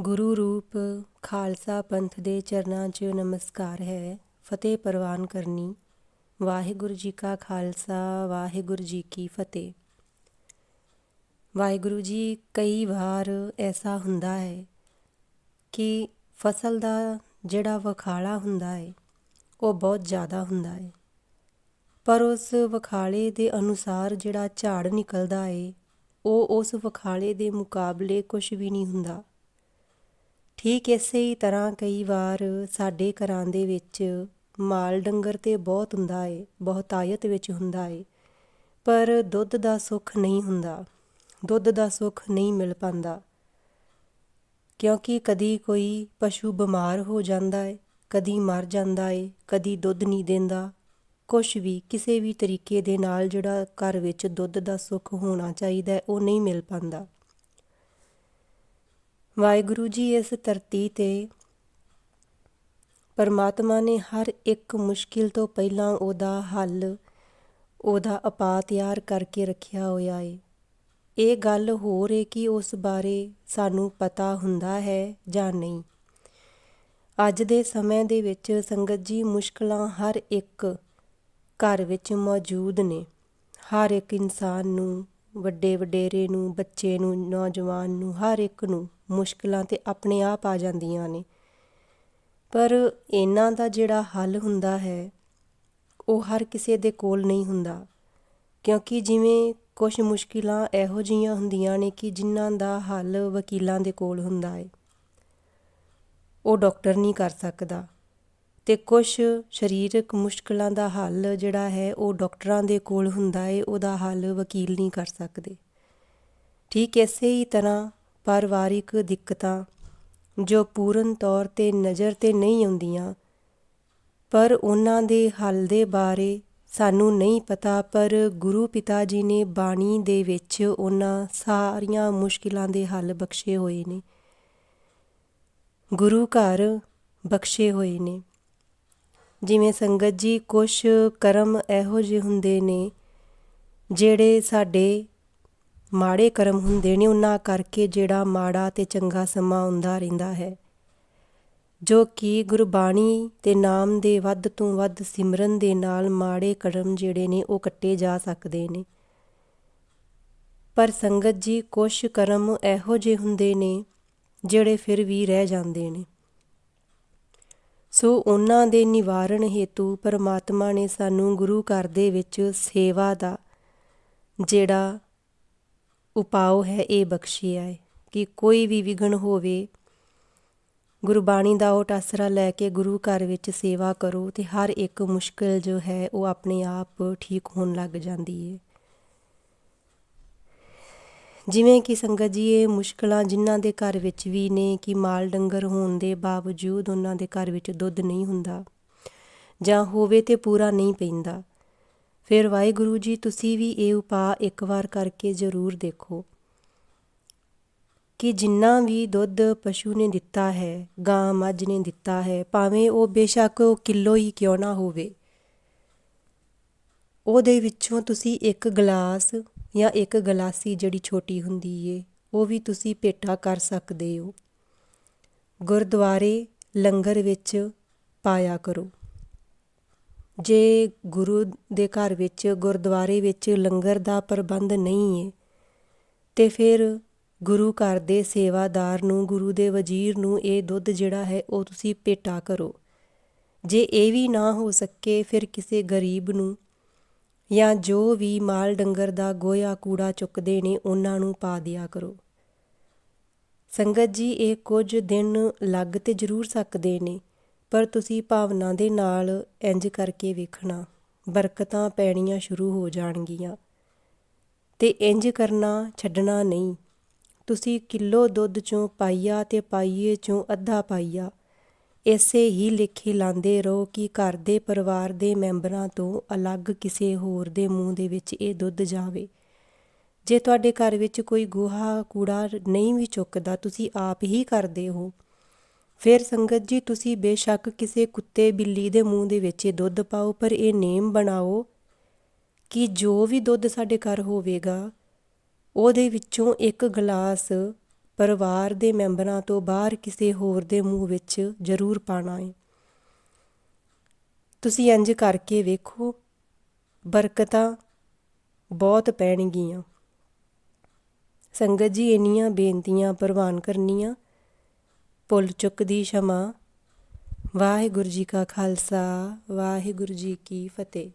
ਗੁਰੂ ਰੂਪ ਖਾਲਸਾ ਪੰਥ ਦੇ ਚਰਨਾਂ 'ਚ ਨਮਸਕਾਰ ਹੈ। ਫਤਿਹ ਪ੍ਰਵਾਨ ਕਰਨੀ। ਵਾਹਿਗੁਰੂ ਜੀ ਕਾ ਖਾਲਸਾ, ਵਾਹਿਗੁਰੂ ਜੀ ਕੀ ਫਤਿਹ। ਵਾਹਿਗੁਰੂ ਜੀ, ਕਈ ਵਾਰ ਐਸਾ ਹੁੰਦਾ ਹੈ ਕਿ ਫਸਲ ਦਾ ਜਿਹੜਾ ਵਖਾਲਾ ਹੁੰਦਾ ਹੈ, ਉਹ ਬਹੁਤ ਜ਼ਿਆਦਾ ਹੁੰਦਾ ਹੈ। ਪਰ ਉਸ ਵਖਾਲੇ ਦੇ ਅਨੁਸਾਰ ਜਿਹੜਾ ਝਾੜ ਨਿਕਲਦਾ ਹੈ, ਉਹ ਉਸ ਵਖਾਲੇ ਦੇ ਮੁਕਾਬਲੇ ਕੁਝ ਵੀ ਨਹੀਂ ਹੁੰਦਾ। ਠੀਕ ਇਸੇ ਤਰ੍ਹਾਂ ਕਈ ਵਾਰ ਸਾਡੇ ਘਰਾਂ ਦੇ ਵਿੱਚ ਮਾਲ ਡੰਗਰ ਤੇ ਬਹੁਤ ਹੁੰਦਾ ਏ ਬਹੁਤਾਇਤ ਵਿੱਚ ਹੁੰਦਾ ਏ, ਪਰ ਦੁੱਧ ਦਾ ਸੁੱਖ ਨਹੀਂ ਹੁੰਦਾ, ਦੁੱਧ ਦਾ ਸੁੱਖ ਨਹੀਂ ਮਿਲ ਪਾਂਦਾ। ਕਿਉਂਕਿ ਕਦੀ ਕੋਈ ਪਸ਼ੂ ਬਿਮਾਰ ਹੋ ਜਾਂਦਾ ਏ, ਕਦੀ ਮਰ ਜਾਂਦਾ ਏ, ਕਦੀ ਦੁੱਧ ਨਹੀਂ ਦਿੰਦਾ ਕੁਝ ਵੀ ਕਿਸੇ ਵੀ ਤਰੀਕੇ ਦੇ ਨਾਲ ਜਿਹੜਾ ਘਰ ਵਿੱਚ ਦੁੱਧ ਦਾ ਸੁੱਖ ਹੋਣਾ ਚਾਹੀਦਾ ਉਹ ਨਹੀਂ ਮਿਲ ਪਾਂਦਾ। ਵਾਹਿਗੁਰੂ ਜੀ ਇਸ ਧਰਤੀ ਤੇ ਪਰਮਾਤਮਾ ਨੇ ਹਰ ਇੱਕ ਮੁਸ਼ਕਿਲ ਤੋਂ ਪਹਿਲਾਂ ਉਹਦਾ ਹੱਲ, ਉਹਦਾ ਉਪਾਅ ਤਿਆਰ ਕਰਕੇ ਰੱਖਿਆ ਹੋਇਆ ਏ। ਇਹ ਗੱਲ ਹੋਰ ਰਹੀ ਕਿ ਉਸ ਬਾਰੇ ਸਾਨੂੰ ਪਤਾ ਹੁੰਦਾ ਹੈ ਜਾਂ ਨਹੀਂ। ਅੱਜ ਦੇ ਸਮੇਂ ਦੇ ਵਿੱਚ ਸੰਗਤ ਜੀ ਮੁਸ਼ਕਲਾਂ ਹਰ ਇੱਕ ਘਰ ਵਿੱਚ ਮੌਜੂਦ ਨੇ। ਹਰ ਇੱਕ ਇਨਸਾਨ ਨੂੰ ਵੱਡੇ ਵਡੇਰੇ ਨੂੰ, ਬੱਚੇ ਨੂੰ, ਨੌਜਵਾਨ ਨੂੰ, ਹਰ ਇੱਕ ਨੂੰ ਮੁਸ਼ਕਿਲਾਂ ਤਾਂ ਆਪਣੇ ਆਪ ਆ ਜਾਂਦੀਆਂ ਨੇ। ਪਰ ਇਹਨਾਂ ਦਾ ਜਿਹੜਾ ਹੱਲ ਹੁੰਦਾ ਹੈ, ਉਹ ਹਰ ਕਿਸੇ ਦੇ ਕੋਲ ਨਹੀਂ ਹੁੰਦਾ। ਕਿਉਂਕਿ ਜਿਵੇਂ ਕੁਝ ਮੁਸ਼ਕਿਲਾਂ ਇਹੋ ਜੀਆਂ ਹੁੰਦੀਆਂ ਨੇ ਕਿ ਜਿਨ੍ਹਾਂ ਦਾ ਹੱਲ ਵਕੀਲਾਂ ਦੇ ਕੋਲ ਹੁੰਦਾ ਹੈ ਉਹ ਡਾਕਟਰ ਨਹੀਂ ਕਰ ਸਕਦਾ। ਤੇ ਕੁਝ ਸਰੀਰਕ ਮੁਸ਼ਕਲਾਂ ਦਾ ਹੱਲ ਜਿਹੜਾ ਹੈ, ਉਹ ਡਾਕਟਰਾਂ ਦੇ ਕੋਲ ਹੁੰਦਾ ਹੈ ਉਹਦਾ ਹੱਲ ਵਕੀਲ ਨਹੀਂ ਕਰ ਸਕਦੇ। ਠੀਕ ਇਸੇ ਹੀ ਤਰ੍ਹਾਂ ਪਰਿਵਾਰਿਕ ਦਿੱਕਤਾਂ ਜੋ ਪੂਰਨ ਤੌਰ ਤੇ ਨਜ਼ਰ ਤੇ ਨਹੀਂ ਆਉਂਦੀਆਂ, ਪਰ ਉਹਨਾਂ ਦੇ ਹੱਲ ਦੇ ਬਾਰੇ ਸਾਨੂੰ ਨਹੀਂ ਪਤਾ, ਪਰ ਗੁਰੂ ਪਿਤਾ ਜੀ ਨੇ ਬਾਣੀ ਦੇ ਵਿੱਚ ਉਹਨਾਂ ਸਾਰੀਆਂ ਮੁਸ਼ਕਿਲਾਂ ਦੇ ਹੱਲ ਬਖਸ਼ੇ ਹੋਏ ਨੇ। ਗੁਰੂ ਘਰ ਬਖਸ਼ੇ ਹੋਏ ਨੇ। ਜਿਵੇਂ ਸੰਗਤ ਜੀ ਕੁਝ ਕਰਮ ਇਹੋ ਜਿਹੇ ਹੁੰਦੇ ਨੇ, ਜਿਹੜੇ ਸਾਡੇ ਮਾੜੇ ਕਰਮ ਹੁੰਦੇ ਨੇ, ਉਹਨਾਂ ਕਰਕੇ ਜਿਹੜਾ ਮਾੜਾ ਤੇ ਚੰਗਾ ਸਮਾਂ ਆਉਂਦਾ ਰਹਿੰਦਾ ਹੈ। ਜੋ ਕਿ ਗੁਰਬਾਣੀ ਤੇ ਨਾਮ ਦੇ ਵੱਧ ਤੋਂ ਵੱਧ ਸਿਮਰਨ ਦੇ ਨਾਲ ਮਾੜੇ ਕਰਮ ਜਿਹੜੇ ਨੇ, ਉਹ ਕੱਟੇ ਜਾ ਸਕਦੇ ਨੇ। ਪਰ ਸੰਗਤ ਜੀ, ਕੁਛ ਕਰਮ ਇਹੋ ਜਿਹੇ ਹੁੰਦੇ ਨੇ, ਜਿਹੜੇ ਫਿਰ ਵੀ ਰਹਿ ਜਾਂਦੇ ਨੇ। ਸੋ ਉਹਨਾਂ ਦੇ ਨਿਵਾਰਣ ਹੇਤੂ ਪਰਮਾਤਮਾ ਨੇ ਸਾਨੂੰ ਗੁਰੂ ਘਰ ਦੇ ਵਿੱਚ ਸੇਵਾ ਦਾ ਜਿਹੜਾ ਉਪਾਅ ਹੈ ਇਹ ਬਖਸ਼ਿਆ ਹੈ ਕਿ ਕੋਈ ਵੀ ਵਿਘਨ ਹੋਵੇ, ਗੁਰਬਾਣੀ ਦਾ ਉਹ ਆਸਰਾ ਲੈ ਕੇ ਗੁਰੂ ਘਰ ਵਿੱਚ ਸੇਵਾ ਕਰੋ ਤੇ ਹਰ ਇੱਕ ਮੁਸ਼ਕਲ ਜੋ ਹੈ ਉਹ ਆਪਣੇ ਆਪ ਠੀਕ ਹੋਣ ਲੱਗ ਜਾਂਦੀ ਹੈ ਜਿਵੇਂ ਕਿ ਸੰਗਤ ਜੀ, ਇਹ ਮੁਸ਼ਕਲਾਂ ਜਿਨ੍ਹਾਂ ਦੇ ਘਰ ਵਿੱਚ ਵੀ ਨੇ ਕਿ ਮਾਲ ਡੰਗਰ ਹੋਣ ਦੇ ਬਾਵਜੂਦ ਉਹਨਾਂ ਦੇ ਘਰ ਵਿੱਚ ਦੁੱਧ ਨਹੀਂ ਹੁੰਦਾ ਜਾਂ ਹੋਵੇ ਤੇ ਪੂਰਾ ਨਹੀਂ ਪੈਂਦਾ। ਫਿਰ ਵਾਹਿਗੁਰੂ ਜੀ, ਤੁਸੀਂ ਵੀ ਇਹ ਉਪਾਅ ਇੱਕ ਵਾਰ ਕਰਕੇ ਜ਼ਰੂਰ ਦੇਖੋ ਕਿ ਜਿੰਨਾ ਵੀ ਦੁੱਧ ਪਸ਼ੂ ਨੇ ਦਿੱਤਾ ਹੈ, ਗਾਂ, ਮੱਝ ਨੇ ਦਿੱਤਾ ਹੈ, ਭਾਵੇਂ ਉਹ ਬੇਸ਼ੱਕ ਉਹ ਕਿਲੋ ਹੀ ਕਿਉਂ ਨਾ ਹੋਵੇ, ਉਹਦੇ ਵਿੱਚੋਂ ਤੁਸੀਂ ਇੱਕ ਗਲਾਸ ਜਾਂ ਇੱਕ ਗਲਾਸੀ ਜਿਹੜੀ ਛੋਟੀ ਹੁੰਦੀ ਏ, ਉਹ ਵੀ ਤੁਸੀਂ ਭੇਟਾ ਕਰ ਸਕਦੇ ਹੋ। ਗੁਰਦੁਆਰੇ ਲੰਗਰ ਵਿੱਚ ਪਾਇਆ ਕਰੋ। ਜੇ ਗੁਰੂ ਦੇ ਘਰ ਵਿੱਚ, ਗੁਰਦੁਆਰੇ ਵਿੱਚ ਲੰਗਰ ਦਾ ਪ੍ਰਬੰਧ ਨਹੀਂ ਹੈ ਤੇ ਫਿਰ ਗੁਰੂ ਘਰ ਦੇ ਸੇਵਾਦਾਰ ਨੂੰ, ਗੁਰੂ ਦੇ ਵਜ਼ੀਰ ਨੂੰ ਇਹ ਦੁੱਧ ਜਿਹੜਾ ਹੈ ਉਹ ਤੁਸੀਂ ਭੇਟਾ ਕਰੋ। ਜੇ ਇਹ ਵੀ ਨਾ ਹੋ ਸਕੇ, ਫਿਰ ਕਿਸੇ ਗਰੀਬ ਨੂੰ ਜਾਂ ਜੋ ਵੀ ਮਾਲ ਡੰਗਰ ਦਾ ਗੋਇਆ ਕੂੜਾ ਚੁੱਕਦੇ ਨੇ, ਉਹਨਾਂ ਨੂੰ ਪਾ ਦਿਆ ਕਰੋ। ਸੰਗਤ ਜੀ, ਇਹ ਕੁਝ ਦਿਨ ਲੱਗ ਤੇ ਜ਼ਰੂਰ ਸਕਦੇ ਨੇ। ਪਰ ਤੁਸੀਂ ਭਾਵਨਾ ਦੇ ਨਾਲ ਇੰਜ ਕਰਕੇ ਵੇਖਣਾ, ਬਰਕਤਾਂ ਪੈਣੀਆਂ ਸ਼ੁਰੂ ਹੋ ਜਾਣਗੀਆਂ। ਤੇ ਇੰਜ ਕਰਨਾ ਛੱਡਣਾ ਨਹੀਂ। ਤੁਸੀਂ ਕਿਲੋ ਦੁੱਧ ਚੋਂ ਪਾਈਆ ਤੇ ਪਾਈਏ ਚੋਂ ਅੱਧਾ ਪਾਈਆ। ਇਸੇ ਹੀ ਲਿਖੇ ਲਾਂਦੇ ਰਹੋ ਕਿ ਘਰ ਦੇ ਪਰਿਵਾਰ ਦੇ ਮੈਂਬਰਾਂ ਤੋਂ ਅਲੱਗ ਕਿਸੇ ਹੋਰ ਦੇ ਮੂੰਹ ਦੇ ਵਿੱਚ ਇਹ ਦੁੱਧ ਜਾਵੇ। ਜੇ ਤੁਹਾਡੇ ਘਰ ਵਿੱਚ ਕੋਈ ਗੋਹਾ ਕੂੜਾ ਨਹੀਂ ਵੀ ਚੁੱਕਦਾ, ਤੁਸੀਂ ਆਪ ਹੀ ਕਰਦੇ ਹੋ। ਫਿਰ ਸੰਗਤ ਜੀ, ਤੁਸੀਂ ਬੇਸ਼ੱਕ ਕਿਸੇ ਕੁੱਤੇ ਬਿੱਲੀ ਦੇ ਮੂੰਹ ਦੇ ਵਿੱਚ ਇਹ ਦੁੱਧ ਪਾਓ, ਪਰ ਇਹ ਨੇਮ ਬਣਾਓ ਕਿ ਜੋ ਵੀ ਦੁੱਧ ਸਾਡੇ ਘਰ ਹੋਵੇਗਾ, ਉਹਦੇ ਵਿੱਚੋਂ ਇੱਕ ਗਲਾਸ ਪਰਿਵਾਰ ਦੇ ਮੈਂਬਰਾਂ ਤੋਂ ਬਾਹਰ ਕਿਸੇ ਹੋਰ ਦੇ ਮੂੰਹ ਵਿੱਚ ਜ਼ਰੂਰ ਪਾਣਾ ਹੈ ਤੁਸੀਂ ਇੰਜ ਕਰਕੇ ਵੇਖੋ, ਬਰਕਤਾਂ ਬਹੁਤ ਪੈਣਗੀਆਂ। ਸੰਗਤ ਜੀ, ਇੰਨੀਆਂ ਬੇਨਤੀਆਂ ਪ੍ਰਵਾਨ ਕਰਨੀਆਂ ਭੁੱਲ ਚੁੱਕ ਦੀ ਸ਼ਮਾ। ਵਾਹਿਗੁਰੂ ਜੀ ਕਾ ਖਾਲਸਾ ਵਾਹਿਗੁਰੂ ਜੀ ਕੀ ਫਤਿਹ।